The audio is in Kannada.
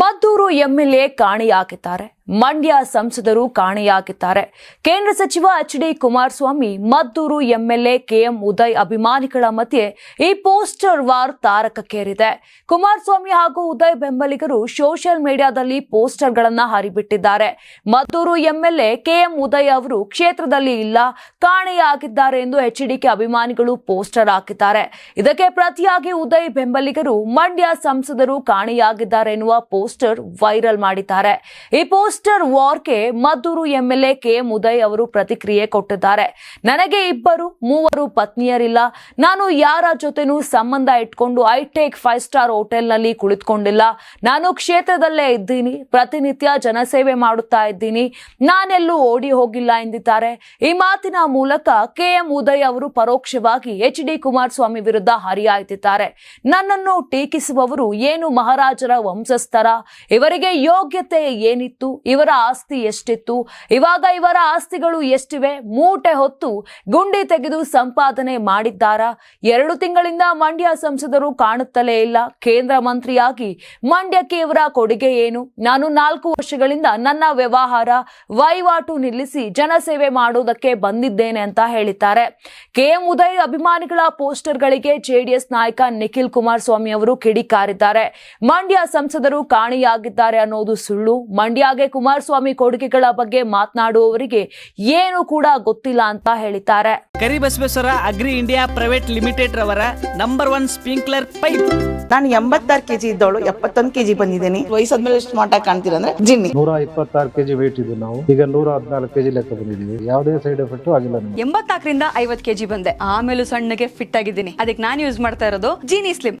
ಮದ್ದೂರು ಎಂಎಲ್ಎ ಕಾಣೆಯಾಗಿದ್ದಾರೆ. ಮಂಡ್ಯ ಸಂಸದರು ಕಾಣೆಯಾಗಿದ್ದಾರೆ. ಕೇಂದ್ರ ಸಚಿವ H D Kumaraswamy, Maddur MLA KM Uday ಅಭಿಮಾನಿಗಳ ಮಧ್ಯೆ ಈ ಪೋಸ್ಟರ್ ವಾರ್ ತಾರಕಕ್ಕೇರಿದೆ. ಕುಮಾರಸ್ವಾಮಿ ಹಾಗೂ ಉದಯ್ ಬೆಂಬಲಿಗರು ಸೋಷಿಯಲ್ ಮೀಡಿಯಾದಲ್ಲಿ ಪೋಸ್ಟರ್ಗಳನ್ನ ಹರಿಬಿಟ್ಟಿದ್ದಾರೆ. ಮದ್ದೂರು ಎಂಎಲ್ಎ ಕೆಎಂ ಉದಯ್ ಅವರು ಕ್ಷೇತ್ರದಲ್ಲಿ ಇಲ್ಲ, ಕಾಣೆಯಾಗಿದ್ದಾರೆ ಎಂದು ಎಚ್ಡಿಕೆ ಅಭಿಮಾನಿಗಳು ಪೋಸ್ಟರ್ ಹಾಕಿದ್ದಾರೆ. ಇದಕ್ಕೆ ಪ್ರತಿಯಾಗಿ ಉದಯ್ ಬೆಂಬಲಿಗರು ಮಂಡ್ಯ ಸಂಸದರು ಕಾಣೆಯಾಗಿದ್ದಾರೆ ಎನ್ನುವ ಪೋಸ್ಟರ್ ವೈರಲ್ ಮಾಡಿದ್ದಾರೆ. ಈ ಪೋಸ್ಟರ್ ವಾರ್ಗೆ ಮದ್ದೂರು ಎಂಎಲ್ಎ ಕೆ ಉದಯ್ ಅವರು ಪ್ರತಿಕ್ರಿಯೆ ಕೊಟ್ಟಿದ್ದಾರೆ. ನನಗೆ ಇಬ್ಬರು, ಮೂವರು ಪತ್ನಿಯರಿಲ್ಲ. ನಾನು ಯಾರ ಜೊತೆನೂ ಸಂಬಂಧ ಇಟ್ಕೊಂಡು ಐಟೆಕ್ ಫೈವ್ ಸ್ಟಾರ್ ಹೋಟೆಲ್ನಲ್ಲಿ ಕುಳಿತುಕೊಂಡಿಲ್ಲ. ನಾನು ಕ್ಷೇತ್ರದಲ್ಲೇ ಇದ್ದೀನಿ, ಪ್ರತಿನಿತ್ಯ ಜನಸೇವೆ ಮಾಡುತ್ತಾ ಇದ್ದೀನಿ. ನಾನೆಲ್ಲೂ ಓಡಿ ಹೋಗಿಲ್ಲ ಎಂದಿದ್ದಾರೆ. ಈ ಮಾತಿನ ಮೂಲಕ ಕೆಎಂ ಉದಯ್ ಅವರು ಪರೋಕ್ಷವಾಗಿ ಎಚ್ ಡಿ ಕುಮಾರಸ್ವಾಮಿ ವಿರುದ್ಧ ಹರಿಹಾಯ್ತಿದ್ದಾರೆ. ನನ್ನನ್ನು ಟೀಕಿಸುವವರು ಏನು ಮಹಾರಾಜರ ವಂಶಸ್ಥರ? ಇವರಿಗೆ ಯೋಗ್ಯತೆ ಏನಿತ್ತು? ಇವರ ಆಸ್ತಿ ಎಷ್ಟಿತ್ತು? ಇವಾಗ ಇವರ ಆಸ್ತಿಗಳು ಎಷ್ಟಿವೆ? ಮೂಟೆ ಹೊತ್ತು ಗುಂಡಿ ತೆಗೆದು ಸಂಪಾದನೆ ಮಾಡಿದ್ದಾರಾ? ಎರಡು ತಿಂಗಳಿಂದ ಮಂಡ್ಯ ಸಂಸದರು ಕಾಣುತ್ತಲೇ ಇಲ್ಲ. ಕೇಂದ್ರ ಮಂತ್ರಿಯಾಗಿ ಮಂಡ್ಯಕ್ಕೆ ಇವರ ಕೊಡುಗೆ ಏನು? ನಾನು ನಾಲ್ಕು ವರ್ಷಗಳಿಂದ ನನ್ನ ವ್ಯವಹಾರ ವಹಿವಾಟು ನಿಲ್ಲಿಸಿ ಜನಸೇವೆ ಮಾಡುವುದಕ್ಕೆ ಬಂದಿದ್ದೇನೆ ಅಂತ ಹೇಳಿದ್ದಾರೆ. ಕೆಎಂ ಉದಯ್ ಅಭಿಮಾನಿಗಳ ಪೋಸ್ಟರ್ಗಳಿಗೆ ಜೆಡಿಎಸ್ ನಾಯಕ ನಿಖಿಲ್ ಕುಮಾರಸ್ವಾಮಿ ಅವರು ಕಿಡಿಕಾರಿದ್ದಾರೆ. ಮಂಡ್ಯ ಸಂಸದರು ಕಾಣಿಯಾಗಿದ್ದಾರೆ ಅನ್ನೋದು ಸುಳ್ಳು. ಮಂಡ್ಯಗೆ ಕುಮಾರಸ್ವಾಮಿ ಕೊಡುಗೆಗಳ ಬಗ್ಗೆ ಮಾತನಾಡುವವರಿಗೆ ಏನು ಕೂಡ ಗೊತ್ತಿಲ್ಲ ಅಂತ ಹೇಳಿದ್ದಾರೆ. Karibasaveshwara agri India private limited ರವರ ನಂಬರ್ ಒನ್ ಸ್ಪ್ರಿಂಕ್ಲರ್ ಪೈಪ್. ನಾನು ಎಂಬತ್ತಾರು ಕೆಜಿ ಇದ್ದವಳು ಎಪ್ಪತ್ತೊಂದು ಕೆಜಿ ಬಂದಿದ್ದೀನಿ. ವಯಸ್ಸಾದ್ಮೇಲೆ ಎಷ್ಟು ಮಾಟ ಕಾಣ್ತೀರ ಅಂದ್ರೆ ಜಿನ್ನಿ. ನೂರ ಇಪ್ಪತ್ತಾರು ಕೆಜಿ ವೇಟ್ ಇದ್ದು ನಾವು. ಈಗ ನೂರ ಹದಿನಾಲ್ಕು ಕೆಜಿ ಲೆಕ್ಕ ಬಂದಿದ್ದೀವಿ. ಯಾವುದೇ ಸೈಡ್ ಎಫೆಕ್ಟ್ ಆಗಿಲ್ಲ ಎಂಬತ್ನಾಲ್ಕರಿಂದ ಐವತ್ ಕೆಜಿ ಬಂದೆ. ಆಮೇಲೆ ಸಣ್ಣಗೆ ಫಿಟ್ ಆಗಿದ್ದೀನಿ. ಅದಕ್ಕೆ ನಾನು ಯೂಸ್ ಮಾಡ್ತಾ ಇರೋದು ಜೀನಿ ಸ್ಲಿಮ್